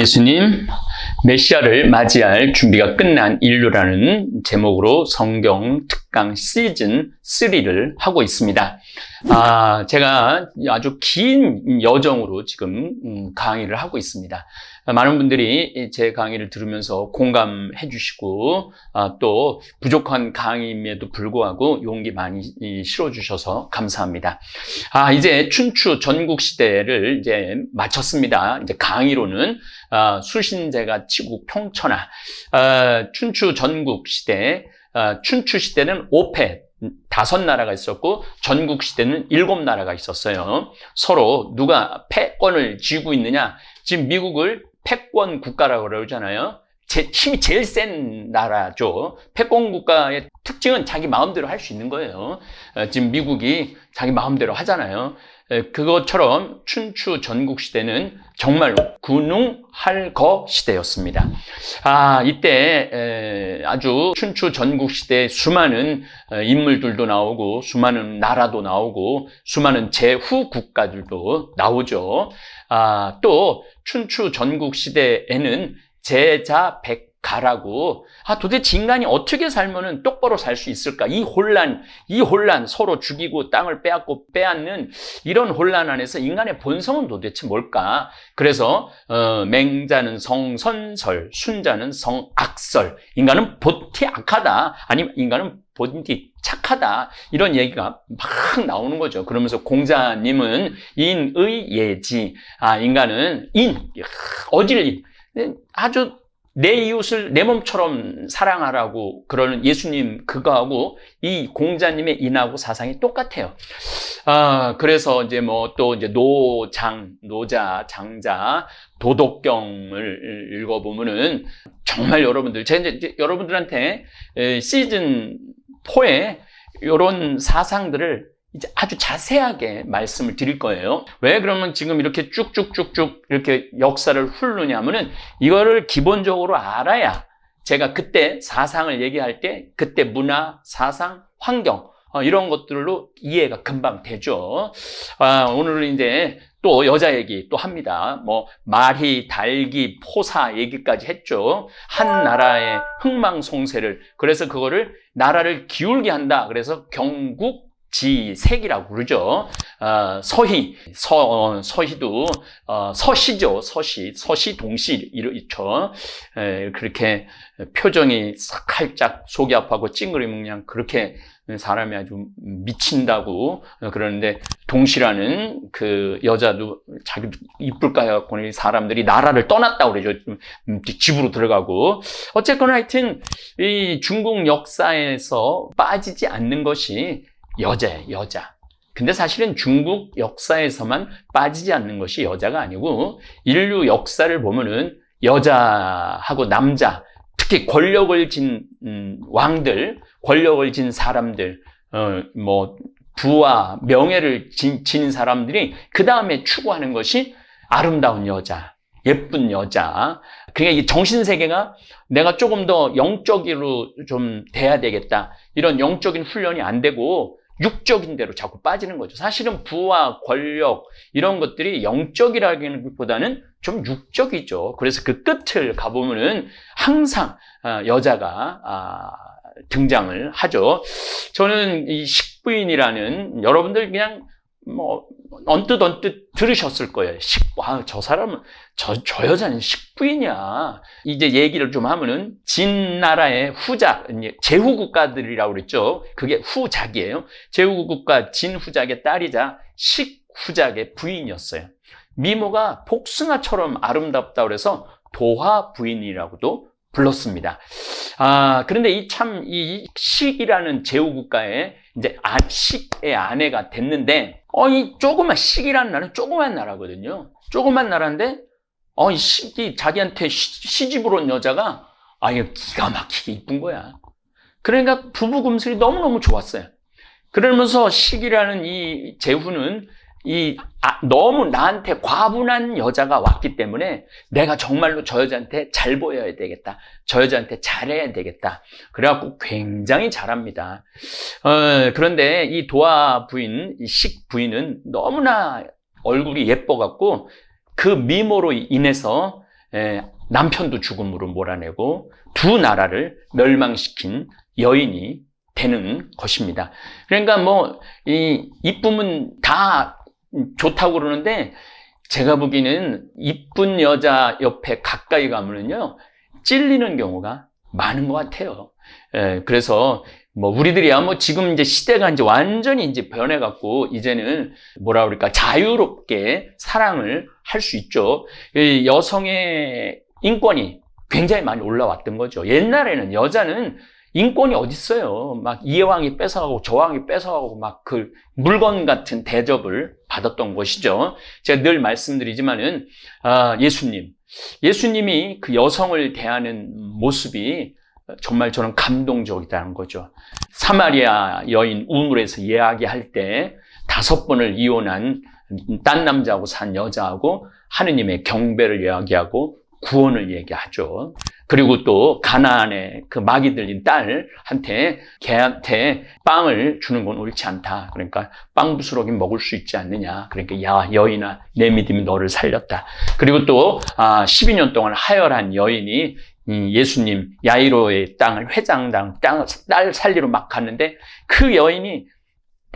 참 예수님, 메시아를 맞이할 준비가 끝난 인류라는 제목으로 성경 특 강 시즌 3를 하고 있습니다. 아, 제가 아주 긴 여정으로 지금 음, 강의를 하고 있습니다. 많은 분들이 제 강의를 들으면서 공감해 주시고 아, 또 부족한 강의임에도 불구하고 용기 많이 실어 주셔서 감사합니다. 아, 이제 춘추 전국 시대를 이제 마쳤습니다. 이제 강의로는 아, 수신제가 치국 평천하 아, 춘추 전국 시대 아, 춘추 시대는 5패 다섯 나라가 있었고 전국 시대는 일곱 나라가 있었어요. 서로 누가 패권을 쥐고 있느냐? 지금 미국을 패권 국가라고 그러잖아요. 제, 힘이 제일 센 나라죠. 패권 국가의 특징은 자기 마음대로 할 수 있는 거예요. 어, 지금 미국이 자기 마음대로 하잖아요. 그것처럼 춘추 전국 시대는 정말로 군웅할 거 시대였습니다. 아, 이때 아주 춘추 전국 시대 수많은 어, 인물들도 나오고 수많은 나라도 나오고 수많은 제후 국가들도 나오죠. 아, 또 춘추 전국 시대에는 제자 백 가라고. 아, 도대체 인간이 어떻게 살면은 똑바로 살 수 있을까? 이 혼란, 이 혼란, 서로 죽이고 땅을 빼앗고 빼앗는 이런 혼란 안에서 인간의 본성은 도대체 뭘까? 그래서, 어, 맹자는 성선설, 순자는 성악설. 인간은 보티 악하다. 아니면 인간은 보티 착하다. 이런 얘기가 막 나오는 거죠. 그러면서 공자님은 인의 예지. 아, 인간은 인, 어질 인. 아주 내 이웃을 내 몸처럼 사랑하라고 그러는 예수님 그거하고 이 공자님의 인하고 사상이 똑같아요. 아, 그래서 이제 뭐 또 이제 노장, 노자, 장자, 도덕경을 읽어보면은 정말 여러분들, 제가 이제 여러분들한테 시즌 4에 이런 사상들을 이제 아주 자세하게 말씀을 드릴 거예요. 왜 그러면 지금 이렇게 쭉쭉쭉쭉 이렇게 역사를 훑느냐면은 이거를 기본적으로 알아야 제가 그때 사상을 얘기할 때 그때 문화, 사상, 환경 어, 이런 것들로 이해가 금방 되죠. 아, 오늘은 이제 또 여자 얘기 또 합니다. 뭐 말희, 달기, 포사 얘기까지 했죠. 한 나라의 흥망송쇠를 그래서 그거를 나라를 기울게 한다. 그래서 경국 지색이라고 그러죠. 어, 서희, 서, 어, 서희도, 어, 서시죠. 서시, 서시 동시, 이렇죠. 에, 그렇게 표정이 살짝 속이 아파하고 찡그리 묵냥 그렇게 사람이 아주 미친다고 그러는데 동시라는 그 여자도 자기 이쁠까 해갖고 사람들이 나라를 떠났다고 그러죠. 음, 집으로 들어가고. 어쨌거나 하여튼 이 중국 역사에서 빠지지 않는 것이 여자예요, 여자. 근데 사실은 중국 역사에서만 빠지지 않는 것이 여자가 아니고 인류 역사를 보면은 여자하고 남자, 특히 권력을 진 음, 왕들, 권력을 진 사람들, 어, 뭐 부와 명예를 진, 진 사람들이 그 다음에 추구하는 것이 아름다운 여자, 예쁜 여자. 그러니까 이 정신 세계가 내가 조금 더 영적으로 좀 돼야 되겠다. 이런 영적인 훈련이 안 되고 육적인 대로 자꾸 빠지는 거죠. 사실은 부와 권력 이런 것들이 영적이라기보다는 좀 육적이죠. 그래서 그 끝을 가보면은 항상 아, 여자가 아, 등장을 하죠. 저는 이 식부인이라는 여러분들 그냥 뭐 언뜻 언뜻 들으셨을 거예요. 식, 아, 저 사람은 저, 저 여자는 식부인이야. 이제 얘기를 좀 하면은 진 나라의 후작, 제후 국가들이라고 그랬죠. 그게 후작이에요. 제후 국가 진 후작의 딸이자 식 후작의 부인이었어요. 미모가 복숭아처럼 아름답다 그래서 도화 부인이라고도 불렀습니다. 아, 그런데 이 참, 이 식이라는 제후국가의 이제 아, 식의 아내가 됐는데, 어, 이 조그만, 식이라는 나라는 조그만 나라거든요. 조그만 나라인데, 어, 이 식이 자기한테 시, 집으로 온 여자가, 아, 이거 기가 막히게 이쁜 거야. 그러니까 부부 금슬이 너무너무 좋았어요. 그러면서 식이라는 이 제후는 이 아, 너무 나한테 과분한 여자가 왔기 때문에 내가 정말로 저 여자한테 잘 보여야 되겠다. 저 여자한테 잘해야 되겠다. 그래갖고 굉장히 잘합니다. 어, 그런데 이 도화 부인, 이 식 부인은 너무나 얼굴이 예뻐갖고 그 미모로 인해서 에, 남편도 죽음으로 몰아내고 두 나라를 멸망시킨 여인이 되는 것입니다. 그러니까 뭐, 이, 이쁨은 다 좋다고 그러는데, 제가 보기에는 이쁜 여자 옆에 가까이 가면은요, 찔리는 경우가 많은 것 같아요. 예, 그래서 뭐 우리들이야 뭐 지금 이제 시대가 이제 완전히 이제 변해갖고 이제는 뭐라 그럴까 자유롭게 사랑을 할 수 있죠. 이 여성의 인권이 굉장히 많이 올라왔던 거죠. 옛날에는 여자는 인권이 어딨어요. 막 이왕이 뺏어가고 저왕이 뺏어가고 막 그 물건 같은 대접을 받았던 것이죠. 제가 늘 말씀드리지만은 아, 예수님, 예수님이 그 여성을 대하는 모습이 정말 저는 감동적이다는 거죠. 사마리아 여인 우물에서 이야기할 때 다섯 번을 이혼한 딴 남자하고 산 여자하고 하느님의 경배를 이야기하고 구원을 얘기하죠. 그리고 또 가나안의 그 마귀 들린 딸한테 걔한테 빵을 주는 건 옳지 않다. 그러니까 빵 부스러기 먹을 수 있지 않느냐. 그러니까 야 여인아 내 믿음이 너를 살렸다. 그리고 또 아, 12년 동안 하열한 여인이 이 예수님 야이로의 땅을 회장당 땅, 딸 살리러 막 갔는데 그 여인이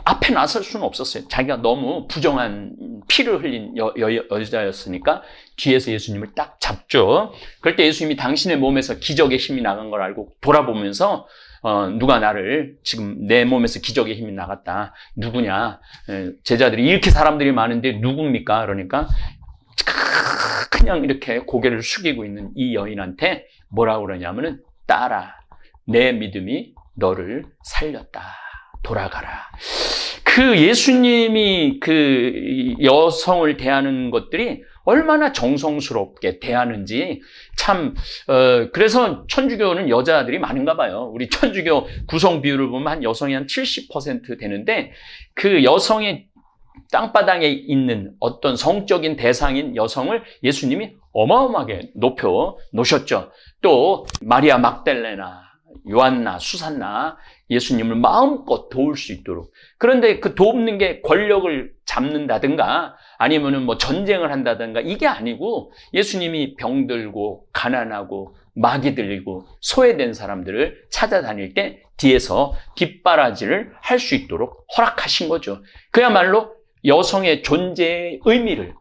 앞에 나설 수는 없었어요. 자기가 너무 부정한 피를 흘린 여, 여, 여 자였으니까 뒤에서 예수님을 딱 잡죠. 그럴 때 예수님이 당신의 몸에서 기적의 힘이 나간 걸 알고 돌아보면서 어, 누가 나를 지금 내 몸에서 기적의 힘이 나갔다. 누구냐? 에, 제자들이 이렇게 사람들이 많은데 누굽니까? 그러니까 그냥 이렇게 고개를 숙이고 있는 이 여인한테 뭐라고 그러냐면은 딸아 내 믿음이 너를 살렸다. 돌아가라. 그 예수님이 그 여성을 대하는 것들이 얼마나 정성스럽게 대하는지 참, 어, 그래서 천주교는 여자들이 많은가 봐요. 우리 천주교 구성 비율을 보면 한 여성이 한 70% 되는데 그 여성의 땅바닥에 있는 어떤 성적인 대상인 여성을 예수님이 어마어마하게 높여 놓으셨죠. 또 마리아 막달레나 요한나, 수산나 예수님을 마음껏 도울 수 있도록. 그런데 그 돕는 게 권력을 잡는다든가 아니면은 뭐 전쟁을 한다든가 이게 아니고 예수님이 병들고 가난하고 마귀 들리고 소외된 사람들을 찾아다닐 때 뒤에서 뒷바라지를 할 수 있도록 허락하신 거죠. 그야말로 여성의 존재의 의미를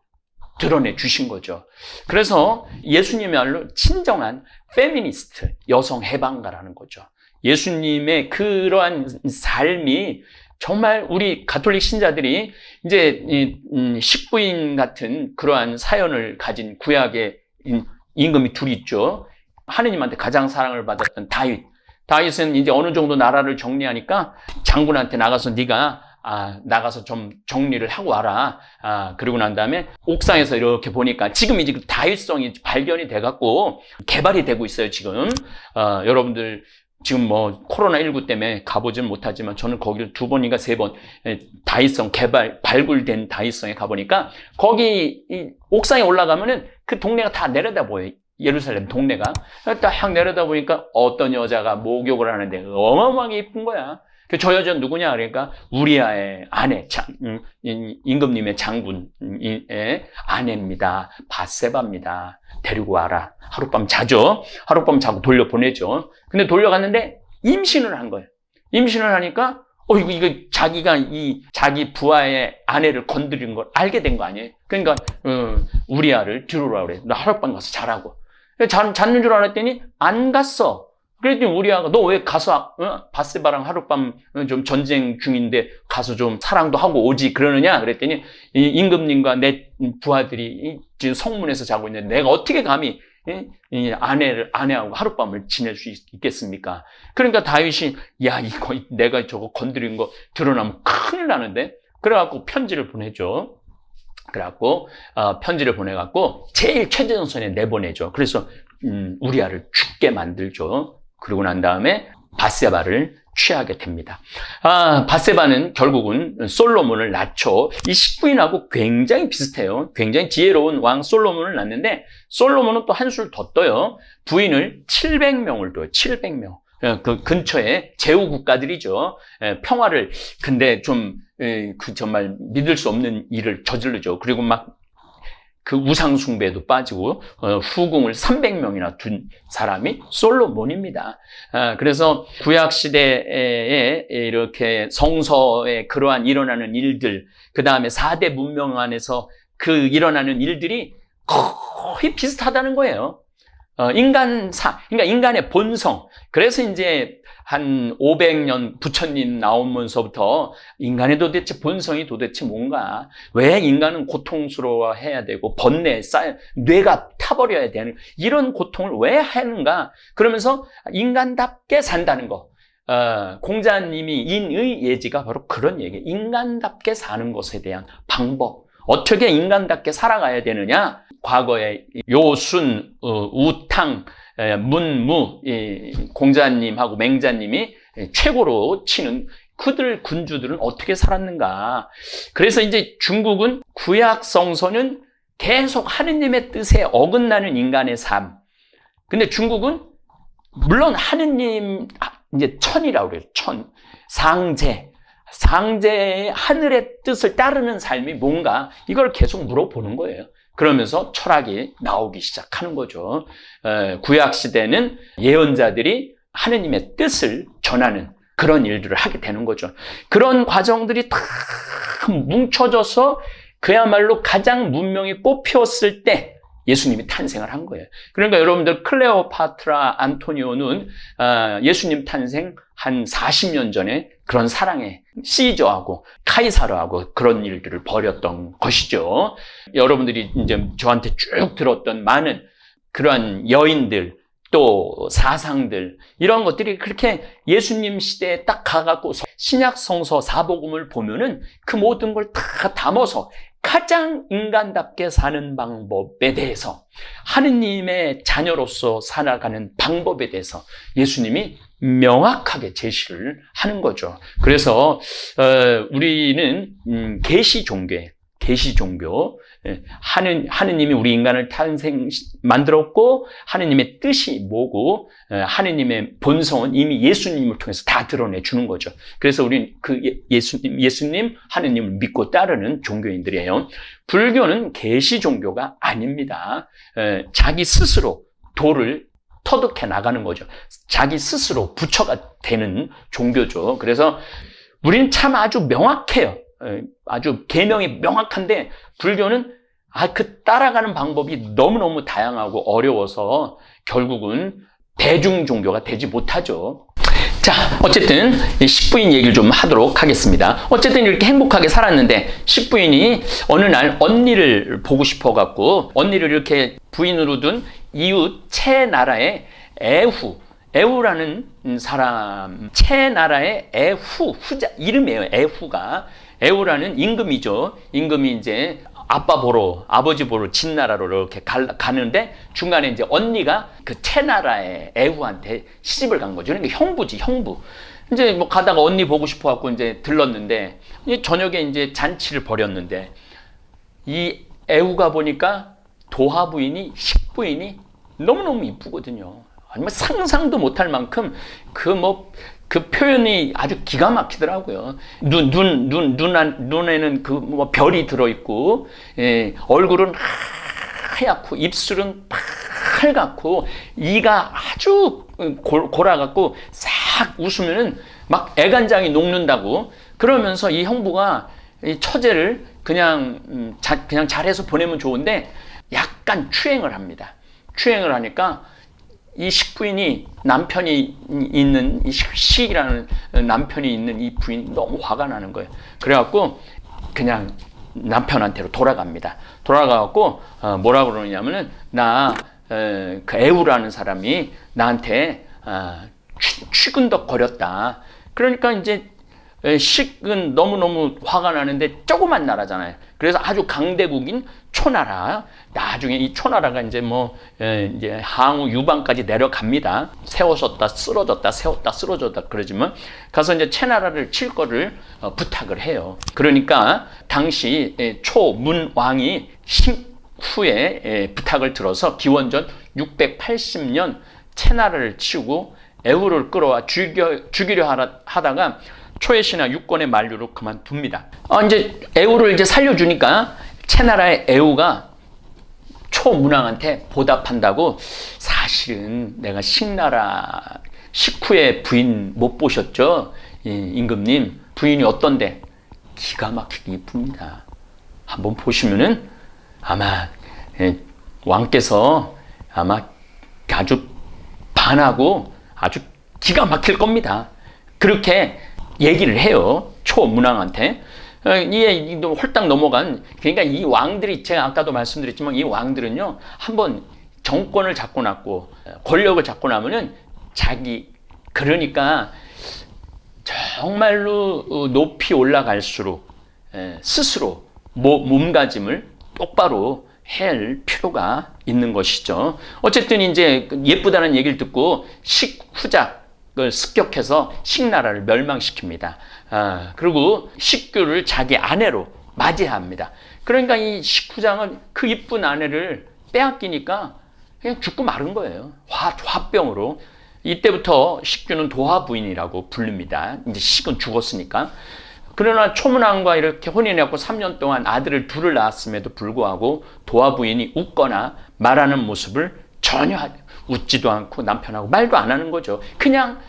드러내 주신 거죠. 그래서 예수님이야말로 친정한 페미니스트, 여성 해방가라는 거죠. 예수님의 그러한 삶이 정말 우리 가톨릭 신자들이 이제 음, 식부인 같은 그러한 사연을 가진 구약의 임금이 둘이 있죠. 하느님한테 가장 사랑을 받았던 다윗. 다윗은 이제 어느 정도 나라를 정리하니까 장군한테 나가서 네가 아, 나가서 좀 정리를 하고 와라. 아, 그러고 난 다음에 옥상에서 이렇게 보니까 지금 이제 그 다윗성이 발견이 돼갖고 개발이 되고 있어요, 지금. 어, 여러분들 지금 뭐 코로나19 때문에 가보진 못하지만 저는 거기를 두 번인가 세 번 다이성 개발 발굴된 다이성에 가보니까 거기 옥상에 올라가면은 그 동네가 다 내려다 보여요. 예루살렘 동네가 딱 내려다 보니까 어떤 여자가 목욕을 하는데 어마어마하게 이쁜 거야. 그저 여자 누구냐 그러니까 우리아의 아내 장, 음, 임금님의 장군의 아내입니다. 바세바입니다. 데리고 와라. 하룻밤 자죠. 하룻밤 자고 돌려 보내죠. 근데 돌려갔는데 임신을 한 거예요. 임신을 하니까 어 이거 이거 자기가 이 자기 부하의 아내를 건드린 걸 알게 된 거 아니에요? 그러니까 어, 우리아를 뒤로라 그래. 나 하룻밤 가서 자라고. 자, 잤는 줄 알았더니 안 갔어. 그랬더니 우리 아가 너 왜 가서 어? 바세바랑 하룻밤 좀 전쟁 중인데 가서 좀 사랑도 하고 오지 그러느냐 그랬더니 이 임금님과 내 부하들이 지금 성문에서 자고 있는데 내가 어떻게 감히 이 아내를 아내하고 하룻밤을 지낼 수 있겠습니까? 그러니까 다윗이 야 이거 내가 저거 건드린 거 드러나면 큰일 나는데 그래갖고 편지를 보내죠. 그래갖고 어, 편지를 보내갖고 제일 최전선에 내보내죠. 그래서 음, 우리아를 죽게 만들죠. 그러고 난 다음에 바세바를 취하게 됩니다. 아, 바세바는 결국은 솔로몬을 낳죠. 이 식부인하고 굉장히 비슷해요. 굉장히 지혜로운 왕 솔로몬을 낳는데 솔로몬은 또 한술 더 떠요. 부인을 700명을 둬요. 700명. 그 근처에 제후 국가들이죠. 평화를 근데 좀 그 정말 믿을 수 없는 일을 저지르죠. 그리고 막 그 우상 숭배도 빠지고 어, 후궁을 300명이나 둔 사람이 솔로몬입니다. 아, 그래서 구약 시대에 이렇게 성서에 그러한 일어나는 일들, 그 다음에 4대 문명 안에서 그 일어나는 일들이 거의 비슷하다는 거예요. 어, 인간사, 그러니까 인간의 본성. 그래서 이제 한 500년 부처님 나오면서부터 인간의 도대체 본성이 도대체 뭔가, 왜 인간은 고통스러워 해야 되고, 번뇌, 쌓여, 뇌가 타버려야 되는, 이런 고통을 왜 하는가? 그러면서 인간답게 산다는 거. 어, 공자님이 인의 예지가 바로 그런 얘기. 인간답게 사는 것에 대한 방법. 어떻게 인간답게 살아가야 되느냐? 과거에 요순, 어, 우탕, 에, 문무, 이 공자님하고 맹자님이 최고로 치는 그들 군주들은 어떻게 살았는가. 그래서 이제 중국은 구약 성서는 계속 하느님의 뜻에 어긋나는 인간의 삶. 근데 중국은 물론 하느님 이제 천이라고 그래요. 천. 상제. 상제의 하늘의 뜻을 따르는 삶이 뭔가 이걸 계속 물어보는 거예요. 그러면서 철학이 나오기 시작하는 거죠. 에, 구약 시대는 예언자들이 하느님의 뜻을 전하는 그런 일들을 하게 되는 거죠. 그런 과정들이 다 뭉쳐져서 그야말로 가장 문명이 꽃피웠을 때 예수님이 탄생을 한 거예요. 그러니까 여러분들 클레오파트라 안토니오는 아, 예수님 탄생 한 40년 전에 그런 사랑의 시저하고 카이사르하고 그런 일들을 벌였던 것이죠. 여러분들이 이제 저한테 쭉 들었던 많은 그러한 여인들 또 사상들 이런 것들이 그렇게 예수님 시대에 딱 가갖고 신약 성서 사복음을 보면은 그 모든 걸 다 담아서 가장 인간답게 사는 방법에 대해서 하느님의 자녀로서 살아가는 방법에 대해서 예수님이 명확하게 제시를 하는 거죠. 그래서 어, 우리는 음, 계시 종교에 계시 종교 예, 하는 하느님이 우리 인간을 탄생 만들었고 하느님의 뜻이 뭐고 예, 하느님의 본성은 이미 예수님을 통해서 다 드러내 주는 거죠. 그래서 우리는 그 예- 예수님 예수님 하느님을 믿고 따르는 종교인들이에요. 불교는 계시 종교가 아닙니다. 예, 자기 스스로 도를 터득해 나가는 거죠. 자기 스스로 부처가 되는 종교죠. 그래서 우리는 참 아주 명확해요. 에, 아주 계명이 명확한데 불교는 아, 그 따라가는 방법이 너무너무 다양하고 어려워서 결국은 대중 종교가 되지 못하죠. 자, 어쨌든 이 식부인 얘기를 좀 하도록 하겠습니다. 어쨌든 이렇게 행복하게 살았는데 식부인이 어느 날 언니를 보고 싶어 갖고 언니를 이렇게 부인으로 둔 이웃 채 나라의 애후 애후라는 사람 채 나라의 애후 후자 이름이에요. 애후가 애후라는 임금이죠. 임금이 이제 아빠 보러 아버지 보러 진나라로 이렇게 갈- 가는데 중간에 이제 언니가 그 채나라의 애후한테 시집을 간 거죠. 그러니까 형부지 형부. 이제 뭐 가다가 언니 보고 싶어 갖고 이제 들렀는데 저녁에 이제 잔치를 벌였는데 이 애우가 보니까 도화 부인이 식부인이 너무너무 이쁘거든요. 아니면 상상도 못할 만큼 그 뭐 그 표현이 아주 기가 막히더라고요. 눈, 눈, 눈, 눈, 안- 눈에는 그 뭐 별이 들어있고, 예, 얼굴은 하얗고, 입술은 빨갛고, 이가 아주 골, 골아갖고, 싹 웃으면은 막 애간장이 녹는다고. 그러면서 이 형부가 이 처제를 그냥, 음, 자, 그냥 잘해서 보내면 좋은데, 약간 추행을 합니다. 추행을 하니까, 이 식부인이 남편이 있는 이 식- 식이라는 남편이 있는 이 부인이 너무 화가 나는 거예요. 그래갖고 그냥 남편한테로 돌아갑니다. 돌아가갖고 어, 뭐라 그러냐면은 나그 애우라는 사람이 나한테 어, 취- 취근덕 거렸다. 그러니까 이제 에, 식은 너무너무 화가 나는데 조그만 나라잖아요. 그래서 아주 강대국인 초나라. 나중에 이 초나라가 이제 뭐, 에, 이제 항우 유방까지 내려갑니다. 세워졌다, 쓰러졌다, 세웠다, 쓰러졌다 그러지만 가서 이제 채나라를 칠 거를 어, 부탁을 해요. 그러니까 당시 에, 초문왕이 신 후에 에, 부탁을 들어서 기원전 680년 채나라를 치우고 애후를 끌어와 죽여, 죽이려 하다가 초의 신하 육권의 만류로 그만둡니다. 어, 이제 애후를 이제 살려주니까 채나라의 애후가 초문왕한테 보답한다고 사실은 내가 식나라 식후의 부인 못 보셨죠? 이 임금님 부인이 어떤데? 기가 막히게 이쁩니다. 한번 보시면은 아마 예, 왕께서 아마 아주 반하고 아주 기가 막힐 겁니다. 그렇게 얘기를 해요. 초문왕한테. 어, 이에 홀딱 넘어간 그러니까 이 왕들이 제가 아까도 말씀드렸지만 이 왕들은요 한번 정권을 잡고 났고 권력을 잡고 나면은 자기 그러니까 정말로 어, 높이 올라갈수록 에, 스스로 모- 몸가짐을 똑바로 할 필요가 있는 것이죠. 어쨌든 이제 예쁘다는 얘기를 듣고 식후작 을 습격해서 식나라를 멸망시킵니다. 아, 그리고 식규를 자기 아내로 맞이합니다. 그러니까 이 식후장은 그 이쁜 아내를 빼앗기니까 그냥 죽고 마른 거예요. 화, 화병으로. 이때부터 식규는 도화 부인이라고 부릅니다. 이제 식은 죽었으니까. 그러나 초문왕과 이렇게 혼인해갖고 3년 동안 아들을 둘을 낳았음에도 불구하고 도화 부인이 웃거나 말하는 모습을 전혀 하- 웃지도 않고 남편하고 말도 안 하는 거죠. 그냥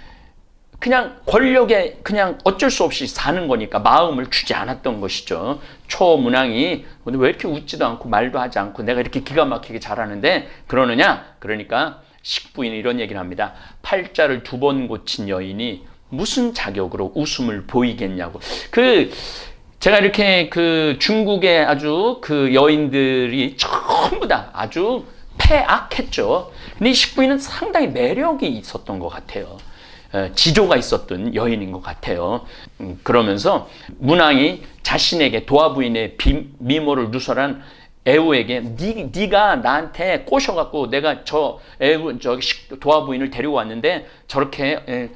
그냥 권력에 그냥 어쩔 수 없이 사는 거니까 마음을 주지 않았던 것이죠. 초문왕이 근데 왜 이렇게 웃지도 않고 말도 하지 않고 내가 이렇게 기가 막히게 잘하는데 그러느냐? 그러니까 식부인이 이런 얘기를 합니다. 팔자를 두 번 고친 여인이 무슨 자격으로 웃음을 보이겠냐고. 그 제가 이렇게 그 중국의 아주 그 여인들이 전부 다 아주 패악했죠. 근데 이 식부인은 상당히 매력이 있었던 것 같아요. 어, 지조가 있었던 여인인 것 같아요. 음, 그러면서 문왕이 자신에게 도화부인의 비- 미모를 누설한 애우에게 니, 네가 나한테 꼬셔갖고 내가 저 애우 저 식- 도화부인을 데리고 왔는데 저렇게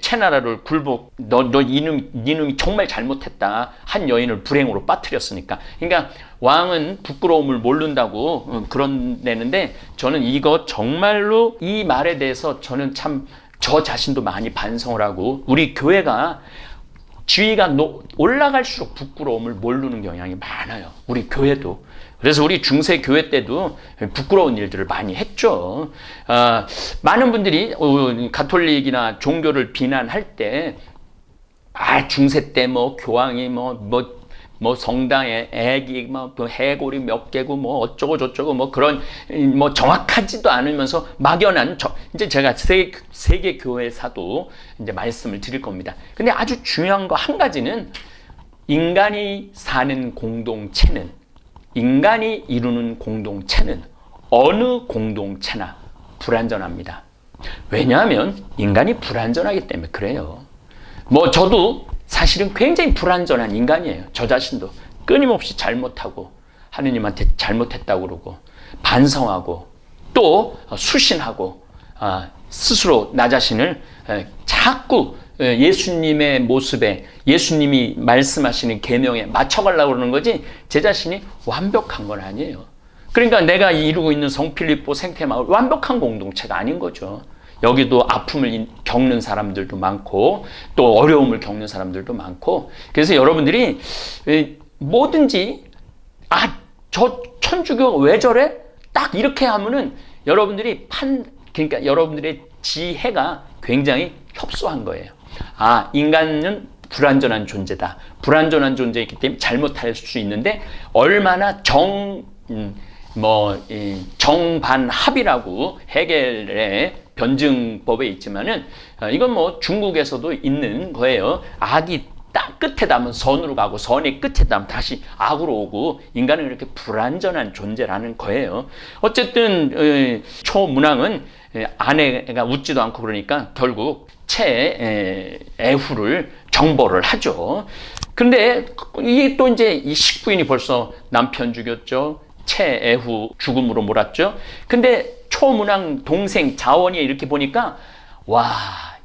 채나라를 굴복 너너 이놈 이놈이 정말 잘못했다 한 여인을 불행으로 빠뜨렸으니까 그러니까 왕은 부끄러움을 모른다고 어, 그런 내는데 저는 이거 정말로 이 말에 대해서 저는 참 저 자신도 많이 반성을 하고 우리 교회가 지위가 노- 올라갈수록 부끄러움을 모르는 경향이 많아요. 우리 교회도. 그래서 우리 중세 교회 때도 부끄러운 일들을 많이 했죠. 아, 많은 분들이 어, 가톨릭이나 종교를 비난할 때, 아 중세 때 뭐 교황이 뭐뭐 뭐 성당에 애기 뭐 해골이 몇 개고 뭐 어쩌고 저쩌고 뭐 그런 뭐 정확하지도 않으면서 막연한 저, 이제 제가 세, 세계 교회사도 이제 말씀을 드릴 겁니다. 근데 아주 중요한 거 한 가지는 인간이 사는 공동체는 인간이 이루는 공동체는 어느 공동체나 불완전합니다. 왜냐하면 인간이 불완전하기 때문에 그래요. 뭐 저도 사실은 굉장히 불완전한 인간이에요. 저 자신도 끊임없이 잘못하고 하느님한테 잘못했다고 그러고 반성하고 또 수신하고 아, 스스로 나 자신을 에, 자꾸 에, 예수님의 모습에 예수님이 말씀하시는 계명에 맞춰가려고 그러는 거지 제 자신이 완벽한 건 아니에요. 그러니까 내가 이루고 있는 성필리포 생태마을 완벽한 공동체가 아닌 거죠. 여기도 아픔을 인- 겪는 사람들도 많고 또 어려움을 겪는 사람들도 많고 그래서 여러분들이 에, 뭐든지 아 저 천주교 왜 저래? 딱 이렇게 하면은 여러분들이 판 그러니까 여러분들의 지혜가 굉장히 협소한 거예요. 아 인간은 불완전한 존재다. 불완전한 존재이기 때문에 잘못할 수 있는데 얼마나 정 음, 뭐, 이 정반합이라고 해겔의 변증법에 있지만은, 어, 이건 뭐 중국에서도 있는 거예요. 악이 딱 끝에 닿으면 선으로 가고, 선이 끝에 닿으면 다시 악으로 오고, 인간은 이렇게 불완전한 존재라는 거예요. 어쨌든, 어, 초문왕은 에, 아내가 웃지도 않고 그러니까 결국 채 에, 애후를 정벌을 하죠. 근데 이게 또 이제 이 식부인이 벌써 남편 죽였죠. 채 애후 죽음으로 몰았죠. 근데 초문왕 동생 자원이 이렇게 보니까 와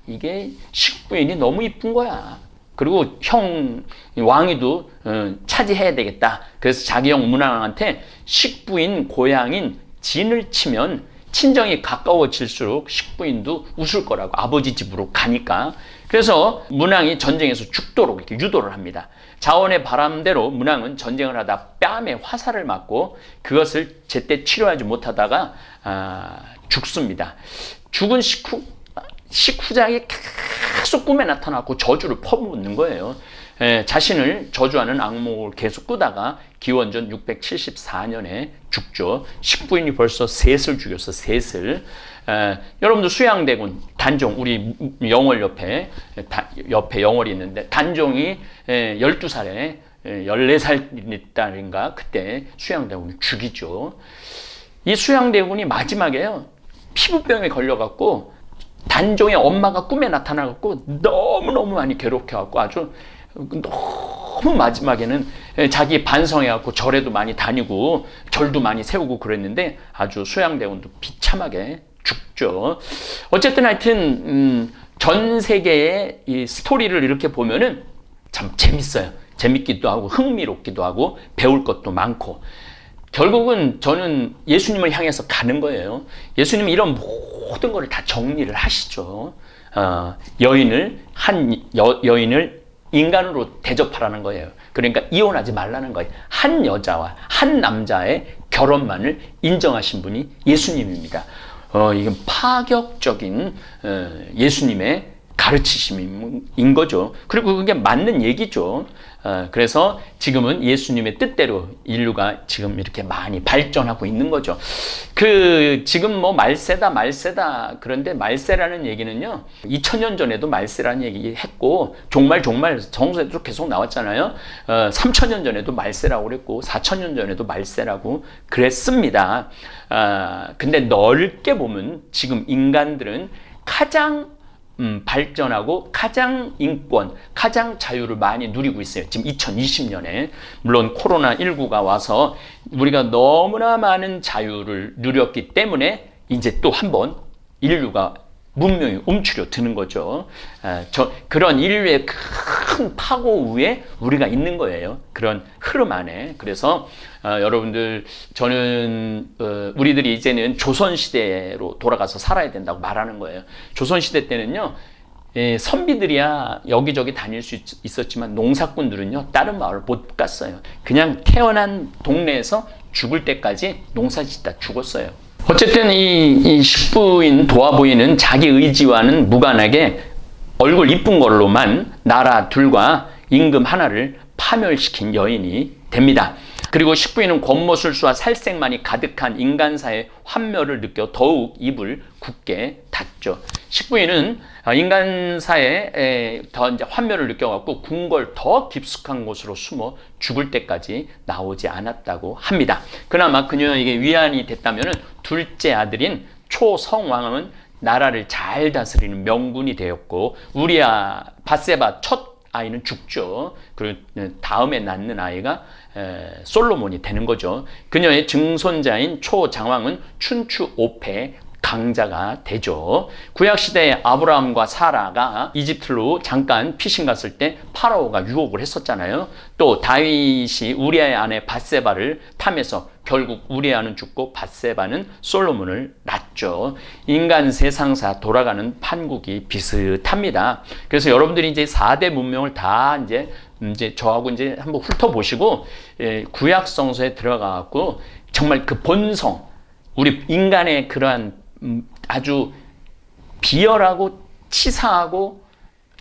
이게 식부인이 너무 이쁜 거야. 그리고 형 왕이도 어, 차지해야 되겠다. 그래서 자기 형 문왕한테 식부인 고향인 진을 치면 친정이 가까워질수록 식부인도 웃을 거라고 아버지 집으로 가니까 그래서 문왕이 전쟁에서 죽도록 이렇게 유도를 합니다. 자원의 바람대로 문왕은 전쟁을 하다 뺨에 화살을 맞고 그것을 제때 치료하지 못하다가 아, 죽습니다. 죽은 식후 식후장이 계속 꿈에 나타나고 저주를 퍼붓는 거예요. 예, 자신을 저주하는 악몽을 계속 꾸다가 기원전 674년에 죽죠. 식부인이 벌써 셋을 죽였어, 셋을. 에, 여러분들 수양대군 단종 우리 영월 옆에 다, 옆에 영월이 있는데 단종이 에, 12살에 에, 14살인가 그때 수양대군을 죽이죠. 이 수양대군이 마지막에요. 피부병에 걸려갖고 단종의 엄마가 꿈에 나타나갖고 너무너무 많이 괴롭혀갖고 아주 너무 마지막에는 자기 반성해갖고 절에도 많이 다니고 절도 많이 세우고 그랬는데 아주 수양대군도 비참하게 죽죠. 어쨌든 하여튼 음, 전 세계의 이 스토리를 이렇게 보면은 참 재밌어요. 재밌기도 하고 흥미롭기도 하고 배울 것도 많고 결국은 저는 예수님을 향해서 가는 거예요. 예수님은 이런 모든 것을 다 정리를 하시죠. 어, 여인을 한 여, 여인을 인간으로 대접하라는 거예요. 그러니까 이혼하지 말라는 거예요. 한 여자와 한 남자의 결혼만을 인정하신 분이 예수님입니다. 어, 이건 파격적인 어, 예수님의 가르치심인 거죠. 그리고 그게 맞는 얘기죠. 어, 그래서 지금은 예수님의 뜻대로 인류가 지금 이렇게 많이 발전하고 있는 거죠. 그 지금 뭐 말세다 말세다 그런데 말세라는 얘기는요 2000년 전에도 말세라는 얘기 했고 종말 종말 정서에도 계속 나왔잖아요. 어, 3000년 전에도 말세라고 그랬고 4000년 전에도 말세라고 그랬습니다. 아, 근데 넓게 보면 지금 인간들은 가장 음, 발전하고 가장 인권, 가장 자유를 많이 누리고 있어요. 지금 2020년에. 물론 코로나19가 와서 우리가 너무나 많은 자유를 누렸기 때문에 이제 또 한 번 인류가 문명이 움츠려 드는 거죠. 아, 저, 그런 인류의 큰 파고 위에 우리가 있는 거예요. 그런 흐름 안에. 그래서 어, 여러분들 저는 어, 우리들이 이제는 조선 시대로 돌아가서 살아야 된다고 말하는 거예요. 조선 시대 때는요. 예, 선비들이야 여기저기 다닐 수 있, 었지만 농사꾼들은요 다른 마을 못 갔어요. 그냥 태어난 동네에서 죽을 때까지 농사 짓다 죽었어요. 어쨌든 이, 이 식부인 도화부인은 자기 의지와는 무관하게 얼굴 이쁜 걸로만 나라 둘과 임금 하나를 파멸시킨 여인이 됩니다. 그리고 식부인은 권모술수와 살색만이 가득한 인간사의 환멸을 느껴 더욱 입을 굳게 닫죠. 식부인은 인간사에 더 이제 환멸을 느껴갖고 궁궐 더 깊숙한 곳으로 숨어 죽을 때까지 나오지 않았다고 합니다. 그나마 그녀에게 위안이 됐다면 둘째 아들인 초성왕은 나라를 잘 다스리는 명군이 되었고 우리아 바세바 첫 아이는 죽죠. 그리고 다음에 낳는 아이가 솔로몬이 되는 거죠. 그녀의 증손자인 초장왕은 춘추 5패 강자가 되죠. 구약 시대에 아브라함과 사라가 이집트로 잠깐 피신 갔을 때 파라오가 유혹을 했었잖아요. 또 다윗이 우리아의 아내 바세바를 탐해서 결국 우리아는 죽고 바세바는 솔로몬을 낳죠. 인간 세상사 돌아가는 판국이 비슷합니다. 그래서 여러분들이 이제 4대 문명을 다 이제 이제 저하고 이제 한번 훑어보시고 예, 구약 성서에 들어가고 정말 그 본성 우리 인간의 그러한 음, 아주 비열하고 치사하고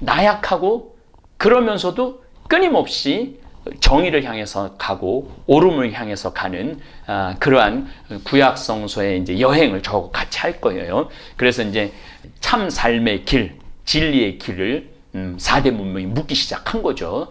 나약하고 그러면서도 끊임없이 정의를 향해서 가고 오름을 향해서 가는 아, 그러한 구약 성서의 이제 여행을 저하고 같이 할 거예요. 그래서 이제 참 삶의 길, 진리의 길을 음, 4대 문명이 묻기 시작한 거죠.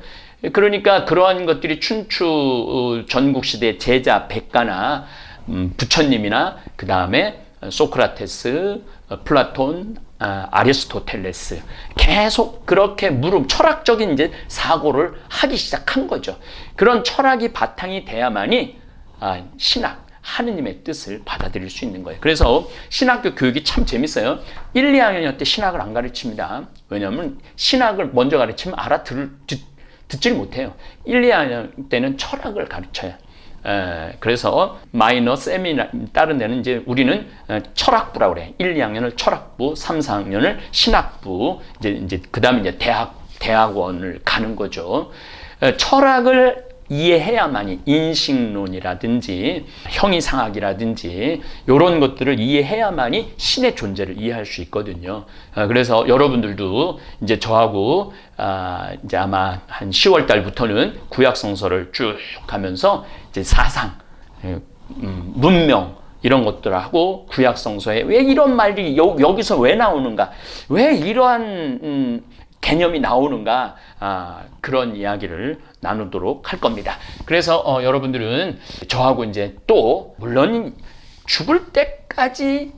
그러니까 그러한 것들이 춘추 어, 전국 시대 제자 백가나 음, 부처님이나 그 다음에 소크라테스, 어, 플라톤, 아, 아리스토텔레스 계속 그렇게 물음 철학적인 이제 사고를 하기 시작한 거죠. 그런 철학이 바탕이 돼야만이 아, 신학 하느님의 뜻을 받아들일 수 있는 거예요. 그래서 신학교 교육이 참 재밌어요. 1, 2학년 때 신학을 안 가르칩니다. 왜냐하면 신학을 먼저 가르치면 알아들을 듣, 듣질 못해요. 1, 2학년 때는 철학을 가르쳐요. 에, 그래서 마이너 세미나 다른 데는 이제 우리는 어, 철학부라고 그래. 1, 2학년을 철학부, 3, 4학년을 신학부, 이제 이제 그다음에 이제 대학 대학원을 가는 거죠. 에, 철학을 이해해야만이 인식론이라든지 형이상학이라든지 이런 것들을 이해해야만이 신의 존재를 이해할 수 있거든요. 어, 그래서 여러분들도 이제 저하고 아, 이제 아마 한 10월 달부터는 구약 성서를 쭉 가면서 이제 사상, 음, 문명 이런 것들하고 구약 성서에 왜 이런 말이 여, 여기서 왜 나오는가? 왜 이러한 음, 개념이 나오는가 아, 그런 이야기를 나누도록 할 겁니다. 그래서 어, 여러분들은 저하고 이제 또 물론 죽을 때까지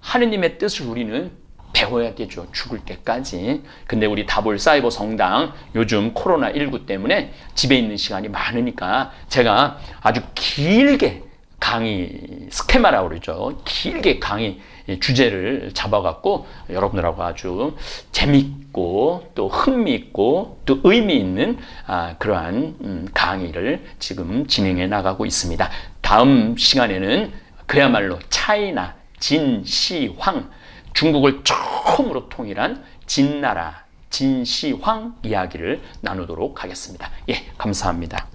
하느님의 뜻을 우리는 배워야 되죠. 죽을 때까지. 근데 우리 다볼 사이버 성당 요즘 코로나 19 때문에 집에 있는 시간이 많으니까 제가 아주 길게 강의 스케마라고 그러죠. 길게 강의 주제를 잡아갖고 여러분들하고 아주 재밌고 또 흥미있고 또 의미 있는 아, 그러한 음, 강의를 지금 진행해 나가고 있습니다. 다음 시간에는 그야말로 차이나 진시황 중국을 처음으로 통일한 진나라 진시황 이야기를 나누도록 하겠습니다. 예, 감사합니다.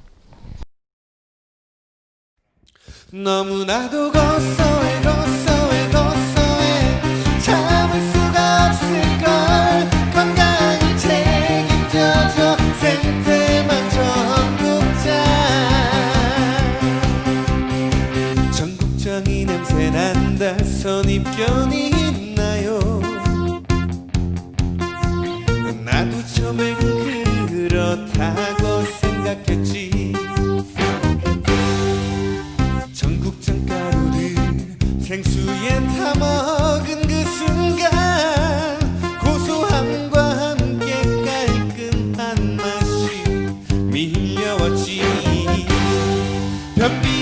너무나도 고소해 고 편이 있나요? 나도 처음엔 그렇다고 생각했지. 전국장 가루를 생수에 타먹은 그 순간 고소함과 함께 깔끔한 맛이 밀려왔지. 변비